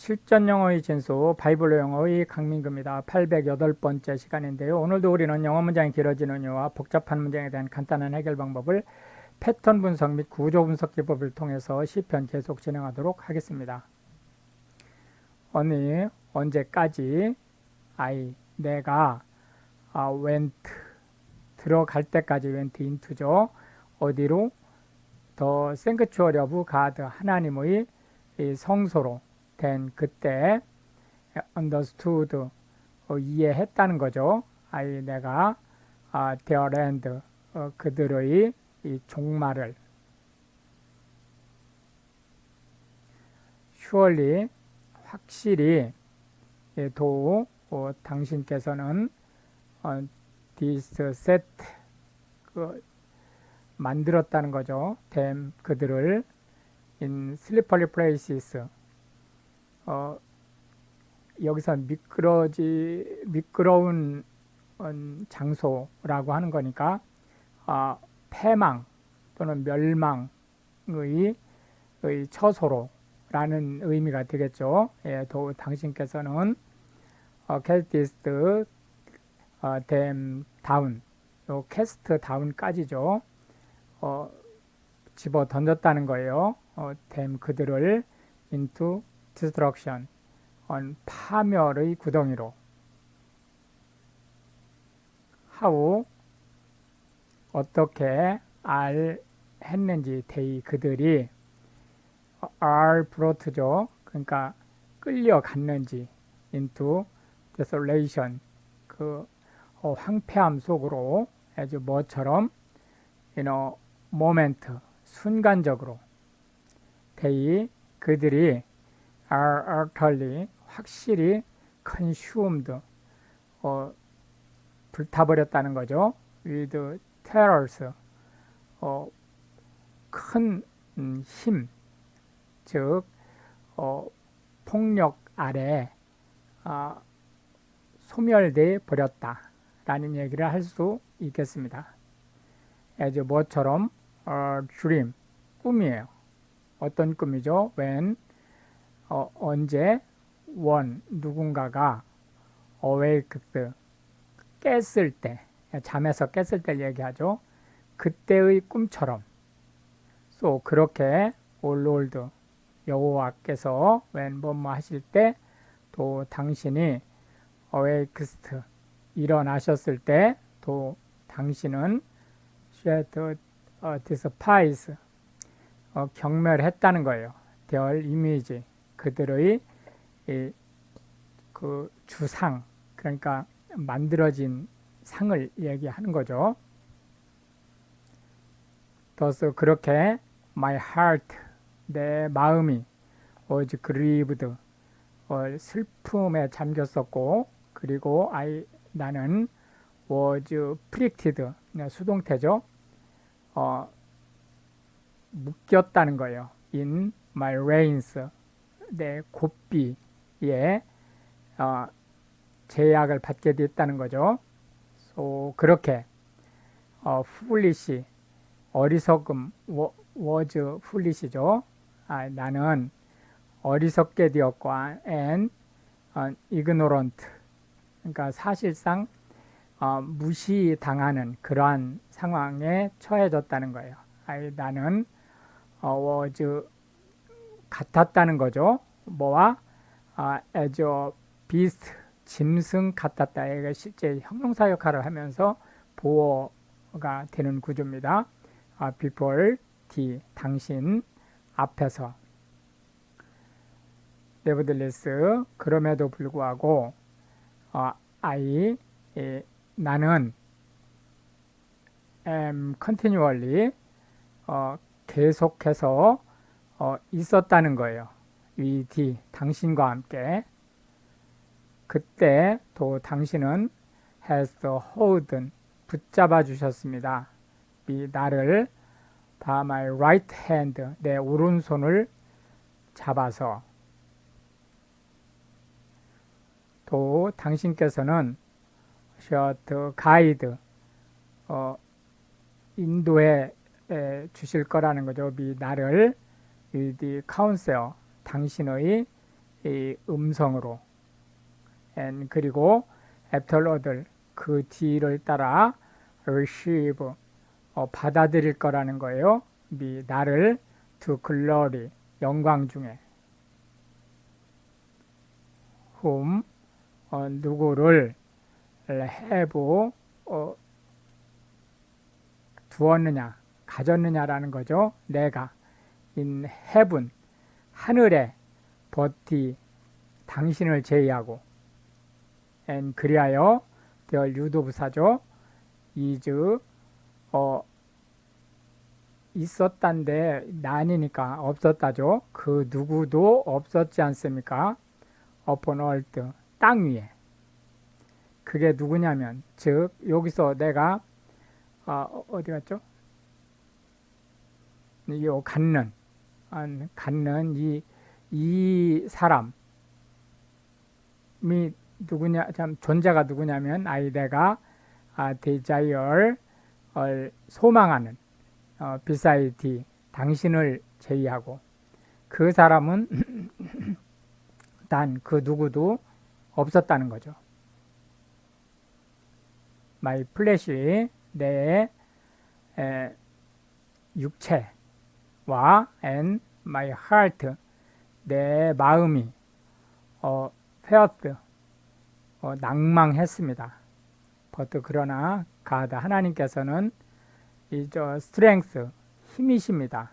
실전 영어의 진수 바이블 영어의 강민규입니다. 808번째 시간인데요. 오늘도 우리는 영어 문장이 길어지는 이유와 복잡한 문장에 대한 간단한 해결 방법을 패턴 분석 및 구조 분석 기법을 통해서 시편 계속 진행하도록 하겠습니다. 어느 언제까지 I 내가 아, went 들어갈 때까지 went into죠. 어디로 더 sanctuary 하나님의 이 성소로 된 그때 understood 어, 이해했다는 거죠. 아이 내가 아, their land 어, 그들의 이 종말을 surely 확실히 예, 도 어, 당신께서는 어, this set 그, 만들었다는 거죠. them 그들을 in slippery places 어, 여기서 미끄러지 미끄러운 음, 장소라고 하는 거니까 아, 패망 또는 멸망의 의 처소로라는 의미가 되겠죠. 예, 도 당신께서는 어, 캐스티스트 어, 댐 다운 요 캐스트 다운까지죠. 어, 집어 던졌다는 거예요. 어, 댐 그들을 into destruction on 파멸의 구덩이로 하우 어떻게 알 했는지 데이 그들이 are brought죠. 그러니까 끌려갔는지 into desolation 그 어, 황폐함 속으로 아주 뭐처럼 you know, moment 순간적으로 they 그들이 are utterly 확실히 consumed 어, 불타버렸다는 거죠. with terrors 어, 큰 음, 힘, 즉 어, 폭력 아래 아, 소멸돼 버렸다라는 얘기를 할 수 있겠습니다. as 뭐처럼 어, dream 꿈이에요. 어떤 꿈이죠? when 어, 언제 원 누군가가 awaked 깼을 때 잠에서 깼을 때 얘기하죠. 그때의 꿈처럼 또 그렇게 올롤드 여호와께서 뭐뭐 하실 때 또 당신이 awakest 일어나셨을 때 또 당신은 shed 어, despise 어, 경멸했다는 거예요. their image 그들의 이, 그 주상 그러니까 만들어진 상을 얘기하는 거죠. 더서 그렇게 my heart 내 마음이 was grieved 어, 슬픔에 잠겼었고 그리고 I 나는 was afflicted 수동태죠. 어, 묶였다는 거예요. in my reins 내 고삐에 어, 제약을 받게 됐다는 거죠. so, 그렇게 어, foolish 어리석음 was foolish죠. 아, 나는 어리석게 되었고 and 어, ignorant 그러니까 사실상 어, 무시당하는 그러한 상황에 처해졌다는 거예요. 아, 나는 어, was 같았다는 거죠. 뭐와 아, a beast 짐승 같았다. 이게 실제 형용사 역할을 하면서 보어가 되는 구조입니다. 아, before t 당신 앞에서 nevertheless 그럼에도 불구하고 어, I 예, 나는 am continually 어, 계속해서 어, 있었다는 거예요. 위디 당신과 함께 그때 또 당신은 has holden 붙잡아 주셨습니다. 이 나를 by my right hand 내 오른손을 잡아서 또 당신께서는 셔트 가이드 어, 인도해 주실 거라는 거죠. 미 나를 이 카운셀 당신의 이 음성으로 and 그리고 after 그 뒤를 따라 receive 어, 받아들일 거라는 거예요. 미 나를 to glory 영광 중에 whom 어, 누구를 have 어, 두었느냐 가졌느냐라는 거죠. 내가 in heaven 하늘에 버티 당신을 제의하고 and 그리하여 되어 유도부사죠. is 어 있었단데 난이니까 없었다죠. 그 누구도 없었지 않습니까? upon earth 땅 위에 그게 누구냐면 즉 여기서 내가 아, 어, 어디 갔죠? 요 갖는 아, 갖는 이, 이 사람이 누구냐 참 존재가 누구냐면 아이 내가 아, desire 을 소망하는 어, beside 당신을 제의하고 그 사람은 단 그 누구도 없었다는 거죠. my flesh 내 에, 육체 와 and my heart 내 마음이 어, felt 어, 낭망했습니다. but 그러나 가드 하나님께서는 이저 strength 힘이십니다.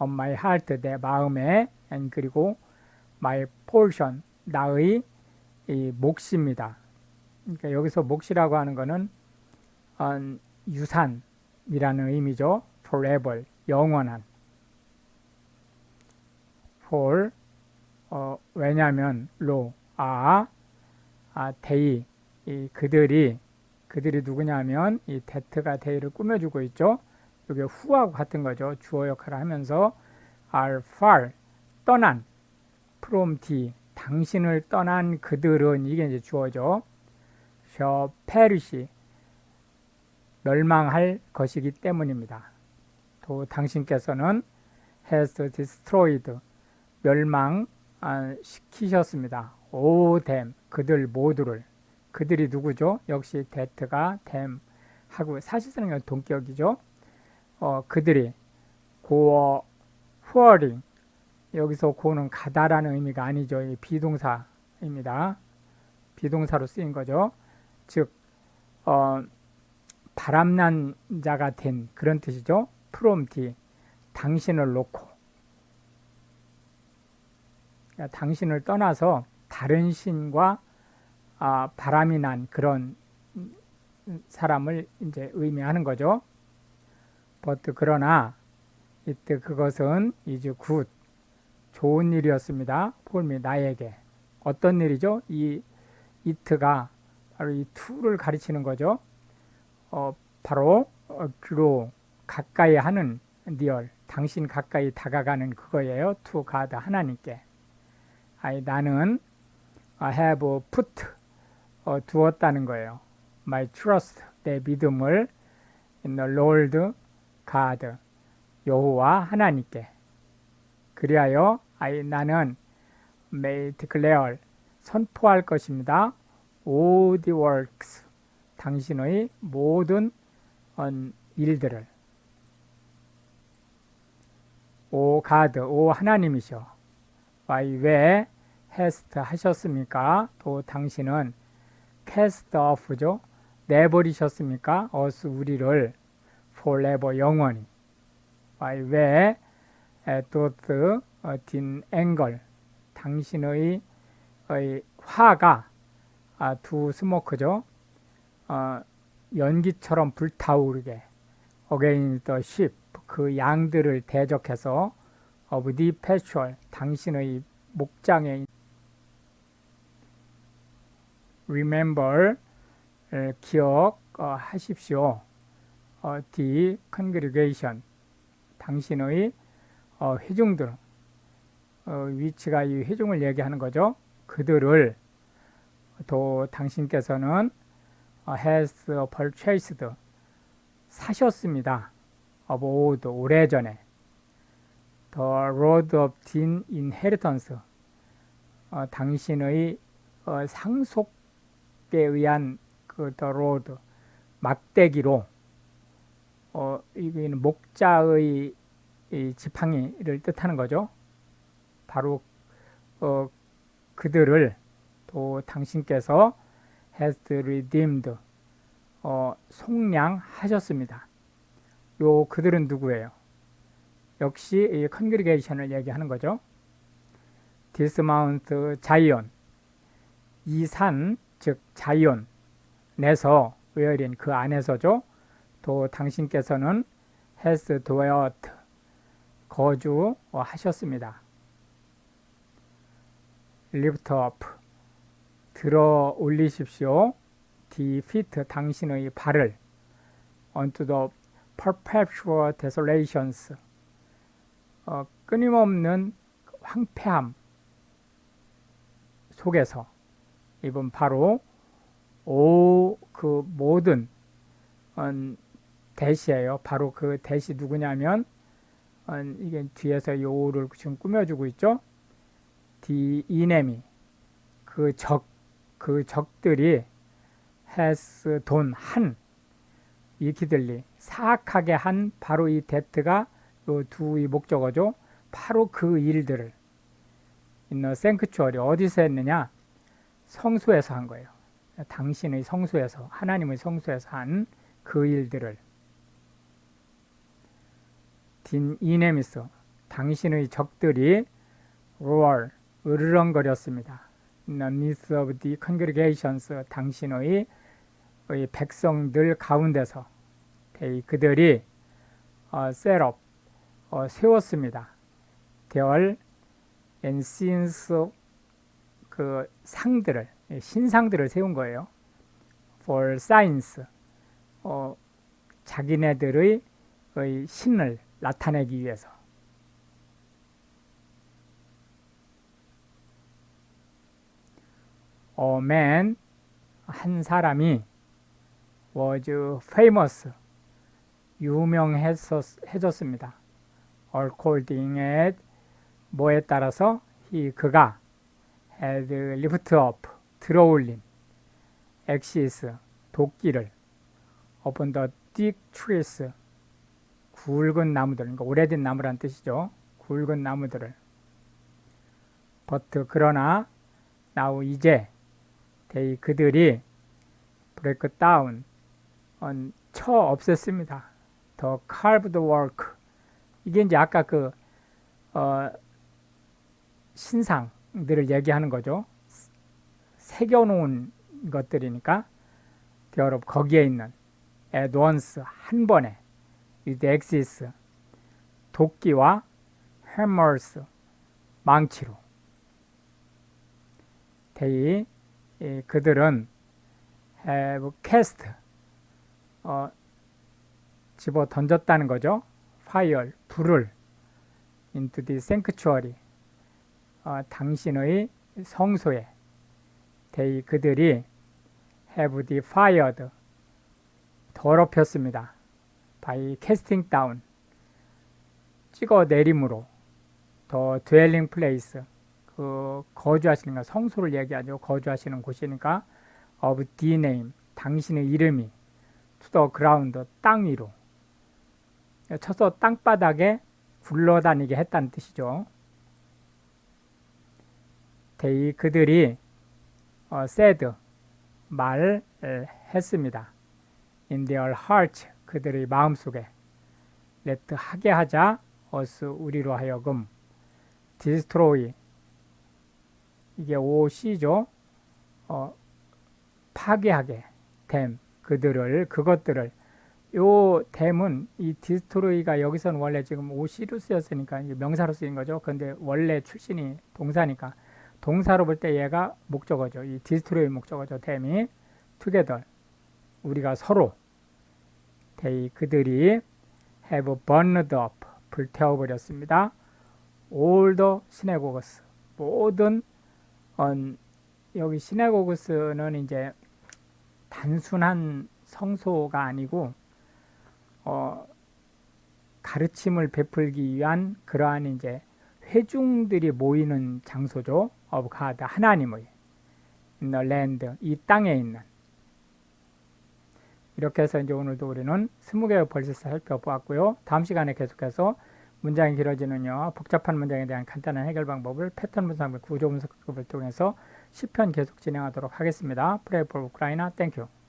on my heart 내 마음에 and 그리고 my portion 나의 이 몫입니다. 그러니까 여기서 몫이라고 하는 것은 어, 유산이라는 의미죠. forever 영원한 for 어, 왜냐하면 로 아, 아 데이 이 그들이 그들이 누구냐면 이 데트가 데이를 꾸며주고 있죠. 이게 후하고 같은 거죠. 주어 역할을 하면서 are far 떠난 from t 당신을 떠난 그들은 이게 이제 주어죠. shall perish 멸망할 것이기 때문입니다. 또 당신께서는 has destroyed 멸망 아, them 그들 모두를 그들이 누구죠? 역시 데트가 them 하고 사실상 동격이죠. 어, 그들이 go whirling 여기서 고는 가다라는 의미가 아니죠. 이 비동사입니다. 비동사로 쓰인 거죠. 즉 어, 바람난 자가 된 그런 뜻이죠. d 당신을 놓고 당신을 떠나서 다른 신과 아, 바람이 난 그런 사람을 이제 의미하는 거죠. but 그러나 이때 그것은 이제 굿 좋은 일이었습니다. 폴미 나에게 어떤 일이죠? 이 이트가 바로 이 투를 가르치는 거죠. 어, 바로 어, 주로 가까이 하는 리얼 당신 가까이 다가가는 그거예요. 투 가드 하나님께. 아이 나는 have put 어, 두었다는 거예요. My trust 내 믿음을 in the Lord God 여호와 하나님께. 그리하여 I 나는 may declare 선포할 것입니다. all the works 당신의 모든 일들을 오 가드 오 하나님이셔 why 왜 hast 하셨습니까? 또 당신은 cast off죠 내버리셨습니까? us 우리를 forever 영원히 why 왜 doth 딘 앵글 당신의 화가 아, 두 스모크죠. 어, 연기처럼 불타오르게 against the sheep 그 양들을 대적해서 of the pasture 당신의 목장에 remember 기억하십시오. 어, the congregation 당신의 어, 회중들 어, 위치가 이 회중을 얘기하는 거죠. 그들을 또 당신께서는 has purchased 사셨습니다. of old 오래전에 the road of din inheritance 어, 당신의 어, 상속 에 의한 그더 로드 막대기로 어, 이거는 목자의 이 지팡이를 뜻하는 거죠. 바로 어, 그들을 또 당신께서 has redeemed 어, 속량하셨습니다. 요 그들은 누구예요? 역시 이 컨그리게이션을 얘기하는 거죠. 디스마운트 자이온 이산 즉 자이온에서 웨어린 그 안에서죠. 또 당신께서는 has dwelt 거주하셨습니다. lift 들어 올리십시오. the 당신의 발을 onto the perpetual desolations 어, 끊임없는 황폐함 속에서 이번 바로 오 그 모든 음, 대시예요. 바로 그 대시 누구냐면 음, 이게 뒤에서 요를 지금 꾸며주고 있죠. 디 이네미 그 적 그 적들이 has 돈한 이키들리 사악하게 한 바로 이 데트가 요 두의 목적어죠. 바로 그 일들을 인너 생크추얼이 어디서 했느냐? 성소에서 한 거예요. 당신의 성소에서 하나님의 성소에서 한 그 일들을 딘 이네미스 당신의 적들이 roar 으르렁거렸습니다. The midst of the congregations 당신의 의 백성들 가운데서 they 그들이 어, set up 어, 세웠습니다. 대얼 and since 그 상들을 신상들을 세운 거예요. for signs 어, 자기네들의 의 신을 나타내기 위해서 a man 한 사람이 was famous 유명해졌습니다. according at 뭐에 따라서 he 그가 had lift up 들어올린 axis 도끼를 upon the thick trees 굵은 나무들 그러니까 오래된 나무란 뜻이죠. 굵은 나무들을 but 그러나 now 이제 they 그들이 break down on 쳐 없앴습니다. 더 carved work 이게 이제 아까 그 어, 신상 들을 얘기하는 거죠. 새겨놓은 것들이니까 여러분 거기에 있는 once 한 번에 with axis 도끼와 hammers 망치로 they 이, 그들은 have cast 어, 집어 던졌다는 거죠. fire 불을 into the sanctuary 어, 당신의 성소에 they 그들이 have defiled 더럽혔습니다. by casting down 찍어 내림으로 더 dwelling place 그 거주하시는 거 성소를 얘기하죠. 거주하시는 곳이니까 of the name 당신의 이름이 to the ground 땅 위로 쳐서 땅바닥에 굴러다니게 했다는 뜻이죠. 그들이 어, said 말 했습니다. in their heart 그들의 마음속에 let 하게 하자 us 우리로 하여금 destroy 이게 OC죠. 어, 파괴하게 됨 그들을 그것들을 요 댐은 이 디스트로이가 여기서는 원래 지금 OC로 쓰였으니까 명사로 쓰인 거죠. 근데 원래 출신이 동사니까 동사로 볼 때 얘가 목적어죠. 이 디스트로이 목적어죠. 댐이 together 우리가 서로 they 그들이 have burned up 불태워 버렸습니다. all the synagogues 모든 어, 여기 시네고그스는 이제 단순한 성소가 아니고 어, 가르침을 베풀기 위한 그러한 이제 회중들이 모이는 장소죠. Of God, 하나님의 in the land, 이 땅에 있는 이렇게 해서 이제 오늘도 우리는 스무 개의 벌써 살펴보았고요. 다음 시간에 계속해서 문장이 길어지는요. 복잡한 문장에 대한 간단한 해결 방법을 패턴 분석 및 구조 분석을 통해서 10편 계속 진행하도록 하겠습니다. For Ukraine. Thank you.